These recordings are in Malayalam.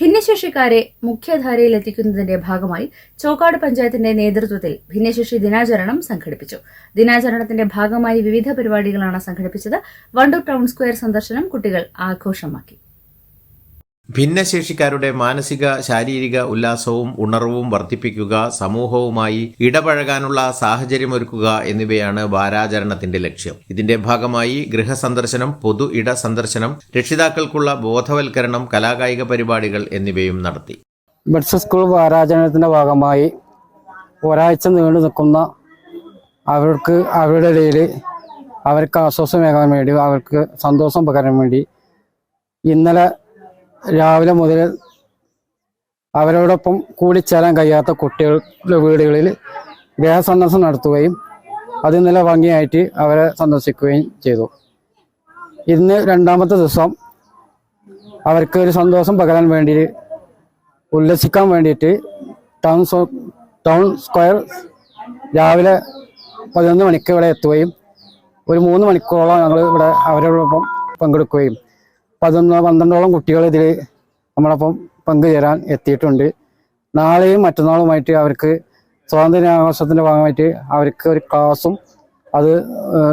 ഭിന്നശേഷിക്കാരെ മുഖ്യധാരയിൽ എത്തിക്കുന്നതിന്റെ ഭാഗമായി ചോക്കാട് പഞ്ചായത്തിന്റെ നേതൃത്വത്തിൽ ഭിന്നശേഷി ദിനാചരണം സംഘടിപ്പിച്ചു. ദിനാചരണത്തിന്റെ ഭാഗമായി വിവിധ പരിപാടികളാണ് സംഘടിപ്പിച്ചത്. വണ്ടൂർ ടൗൺ സ്ക്വയർ സന്ദർശനം കുട്ടികൾ ആഘോഷമാക്കി. ഭിന്നശേഷിക്കാരുടെ മാനസിക ശാരീരിക ഉല്ലാസവും ഉണർവും വർദ്ധിപ്പിക്കുക സമൂഹവുമായി ഇടപഴകാനുള്ള സാഹചര്യമൊരുക്കുക എന്നിവയാണ് വാരാചരണത്തിന്റെ ലക്ഷ്യം. ഇതിന്റെ ഭാഗമായി ഗൃഹസന്ദർശനം പൊതു ഇട സന്ദർശനം രക്ഷിതാക്കൾക്കുള്ള ബോധവൽക്കരണം കലാകായിക പരിപാടികൾ എന്നിവയും നടത്തി. ബഡ്സ് സ്കൂൾ വാരാചരണത്തിന്റെ ഭാഗമായി ഒരാഴ്ച നീണ്ടു നിൽക്കുന്ന അവർക്ക് അവരുടെ ഇടയിൽ അവർക്ക് ആശ്വാസമേകാൻ വേണ്ടി അവർക്ക് സന്തോഷം പകരാൻ വേണ്ടി ഇന്നലെ രാവിലെ മുതൽ അവരോടൊപ്പം കൂടിച്ചേരാൻ കഴിയാത്ത കുട്ടികളുടെ വീടുകളിൽ ഗ്രഹസന്ദർശനം നടത്തുകയും അത് നല്ല ഭംഗിയായിട്ട് അവരെ സന്ദർശിക്കുകയും ചെയ്തു. ഇന്ന് രണ്ടാമത്തെ ദിവസം അവർക്ക് ഒരു സന്തോഷം പകരാൻ വേണ്ടി ഉല്ലസിക്കാൻ വേണ്ടിയിട്ട് ടൗൺ ടൗൺ സ്ക്വയർ രാവിലെ പതിനൊന്ന് മണിക്ക് ഇവിടെ എത്തുകയും ഒരു മൂന്ന് മണിക്കൂറോളം ഞങ്ങൾ ഇവിടെ അവരോടൊപ്പം പങ്കെടുക്കുകയും പതിനൊന്ന് പന്ത്രണ്ടോളം കുട്ടികൾ ഇതിൽ നമ്മളൊപ്പം പങ്കുചേരാൻ എത്തിയിട്ടുണ്ട്. നാളെയും മറ്റന്നാളുമായിട്ട് അവർക്ക് സ്വാതന്ത്ര്യാഘോഷത്തിന്റെ ഭാഗമായിട്ട് അവർക്ക് ഒരു ക്ലാസ്സും അത്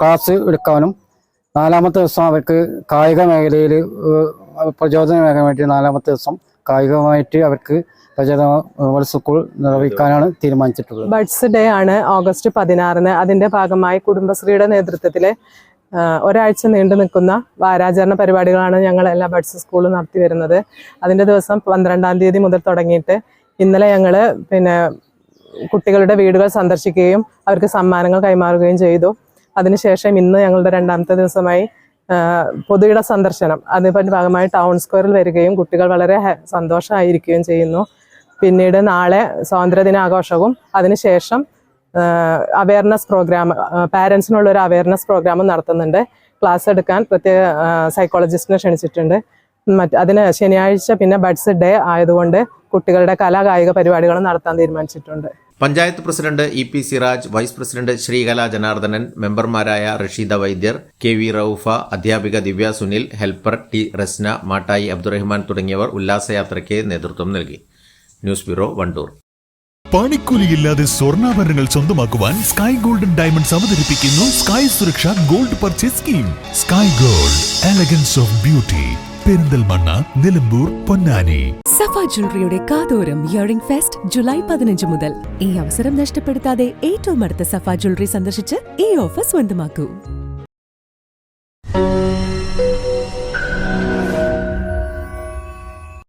ക്ലാസ് എടുക്കാനും നാലാമത്തെ ദിവസം അവർക്ക് കായിക മേഖലയിൽ പ്രചോദനമേഖലമായിട്ട് നാലാമത്തെ ദിവസം കായികമായിട്ട് അവർക്ക് പ്രചോദന സ്കൂൾ നിർവഹിക്കാനാണ് തീരുമാനിച്ചിട്ടുള്ളത്. ബഡ്സ് ഡേ ആണ് ഓഗസ്റ്റ് പതിനാറിന്. അതിന്റെ ഭാഗമായി കുടുംബശ്രീയുടെ നേതൃത്വത്തിൽ ഒരാഴ്ച നീണ്ടു നിൽക്കുന്ന വാരാചരണ പരിപാടികളാണ് ഞങ്ങൾ എല്ലാ ബഡ്സ് സ്കൂളിൽ നടത്തി വരുന്നത്. അതിന്റെ ദിവസം പന്ത്രണ്ടാം തീയതി മുതൽ തുടങ്ങിയിട്ട് ഇന്നലെ ഞങ്ങൾ പിന്നെ കുട്ടികളുടെ വീടുകൾ സന്ദർശിക്കുകയും അവർക്ക് സമ്മാനങ്ങൾ കൈമാറുകയും ചെയ്തു. അതിനുശേഷം ഇന്ന് ഞങ്ങളുടെ രണ്ടാമത്തെ ദിവസമായി പൊതുയിട സന്ദർശനം. അതിന്റെ ഭാഗമായി ടൗൺ സ്ക്വയറിൽ വരികയും കുട്ടികൾ വളരെ സന്തോഷമായിരിക്കുകയും ചെയ്യുന്നു. പിന്നീട് നാളെ സ്വാതന്ത്ര്യദിനാഘോഷവും. അതിനുശേഷം അവയർനെസ് പ്രോഗ്രാം പാരൻസിനുള്ള ഒരു അവയർനെസ് പ്രോഗ്രാം നടത്തുന്നുണ്ട്. ക്ലാസ് എടുക്കാൻ പ്രത്യേക സൈക്കോളജിസ്റ്റിനെ ക്ഷണിച്ചിട്ടുണ്ട്. മറ്റ് അതിന് ശനിയാഴ്ച പിന്നെ ബഡ്സ് ഡേ ആയതുകൊണ്ട് കുട്ടികളുടെ കലാകായിക പരിപാടികൾ നടത്താൻ തീരുമാനിച്ചിട്ടുണ്ട്. Panchayat president E P Siraj vice president Sreekala Janardhanan മെമ്പർമാരായ റഷീദ വൈദ്യർ കെ വി റൌഫ അധ്യാപിക ദിവ്യ സുനിൽ ഹെൽപ്പർ ടി റസ്ന മാട്ടായി അബ്ദുറഹ്മാൻ തുടങ്ങിയവർ ഉല്ലാസയാത്രയ്ക്ക് നേതൃത്വം നൽകി. News bureau Wandoor. പണിക്കൂലിയില്ലാതെ സ്വർണാഭരണങ്ങൾ സ്വന്തമാക്കുവാൻ സ്കൈ ഗോൾഡൻ ഡയമണ്ട്സ് അവതരിപ്പിക്കുന്നു sky Suraksha gold purchase scheme sky gold elegance of beauty Perinthalmanna Nilambur Ponnani. Safa ജ്വല്ലറിയുടെ കാതോരം ഇയറിംഗ് ഫെസ്റ്റ് ജൂലൈ പതിനഞ്ച് മുതൽ. ഈ അവസരം നഷ്ടപ്പെടുത്താതെ ഏറ്റവും അടുത്ത സഫ ജ്വല്ലറി സന്ദർശിച്ച് ഈ ഓഫർ സ്വന്തമാക്കൂ.